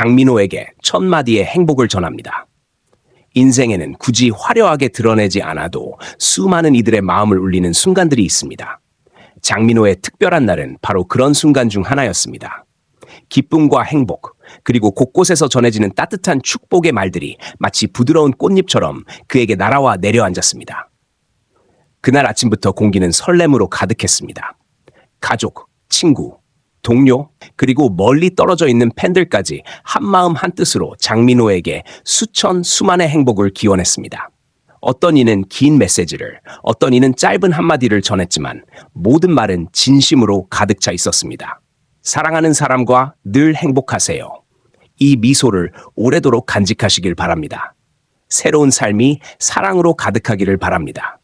장민호에게 첫 마디의 행복을 전합니다. 인생에는 굳이 화려하게 드러내지 않아도 수많은 이들의 마음을 울리는 순간들이 있습니다. 장민호의 특별한 날은 바로 그런 순간 중 하나였습니다. 기쁨과 행복, 그리고 곳곳에서 전해지는 따뜻한 축복의 말들이 마치 부드러운 꽃잎처럼 그에게 날아와 내려앉았습니다. 그날 아침부터 공기는 설렘으로 가득했습니다. 가족, 친구, 동료, 그리고 멀리 떨어져 있는 팬들까지 한마음 한뜻으로 장민호에게 수천 수만의 행복을 기원했습니다. 어떤 이는 긴 메시지를, 어떤 이는 짧은 한마디를 전했지만 모든 말은 진심으로 가득 차 있었습니다. 사랑하는 사람과 늘 행복하세요. 이 미소를 오래도록 간직하시길 바랍니다. 새로운 삶이 사랑으로 가득하기를 바랍니다.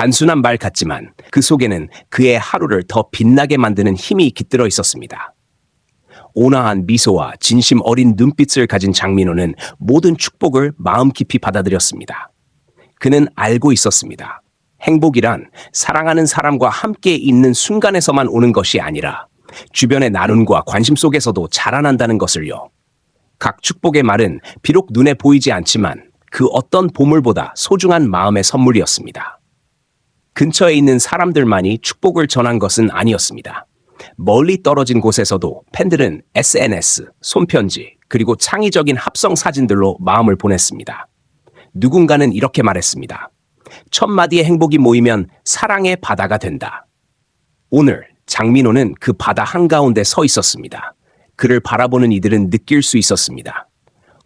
단순한 말 같지만 그 속에는 그의 하루를 더 빛나게 만드는 힘이 깃들어 있었습니다. 온화한 미소와 진심 어린 눈빛을 가진 장민호는 모든 축복을 마음 깊이 받아들였습니다. 그는 알고 있었습니다. 행복이란 사랑하는 사람과 함께 있는 순간에서만 오는 것이 아니라 주변의 나눔과 관심 속에서도 자라난다는 것을요. 각 축복의 말은 비록 눈에 보이지 않지만 그 어떤 보물보다 소중한 마음의 선물이었습니다. 근처에 있는 사람들만이 축복을 전한 것은 아니었습니다. 멀리 떨어진 곳에서도 팬들은 SNS, 손편지, 그리고 창의적인 합성 사진들로 마음을 보냈습니다. 누군가는 이렇게 말했습니다. 첫 마디의 행복이 모이면 사랑의 바다가 된다. 오늘 장민호는 그 바다 한가운데 서 있었습니다. 그를 바라보는 이들은 느낄 수 있었습니다.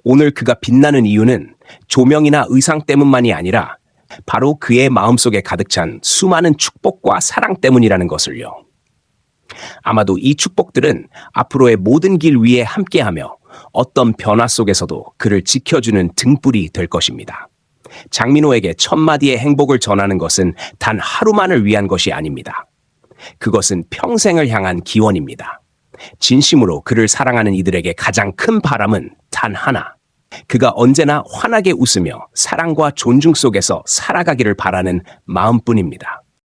오늘 그가 빛나는 이유는 조명이나 의상 때문만이 아니라 바로 그의 마음속에 가득 찬 수많은 축복과 사랑 때문이라는 것을요. 아마도 이 축복들은 앞으로의 모든 길 위에 함께하며 어떤 변화 속에서도 그를 지켜주는 등불이 될 것입니다. 장민호에게 첫 마디의 행복을 전하는 것은 단 하루만을 위한 것이 아닙니다. 그것은 평생을 향한 기원입니다. 진심으로 그를 사랑하는 이들에게 가장 큰 바람은 단 하나. 그가 언제나 환하게 웃으며 사랑과 존중 속에서 살아가기를 바라는 마음뿐입니다.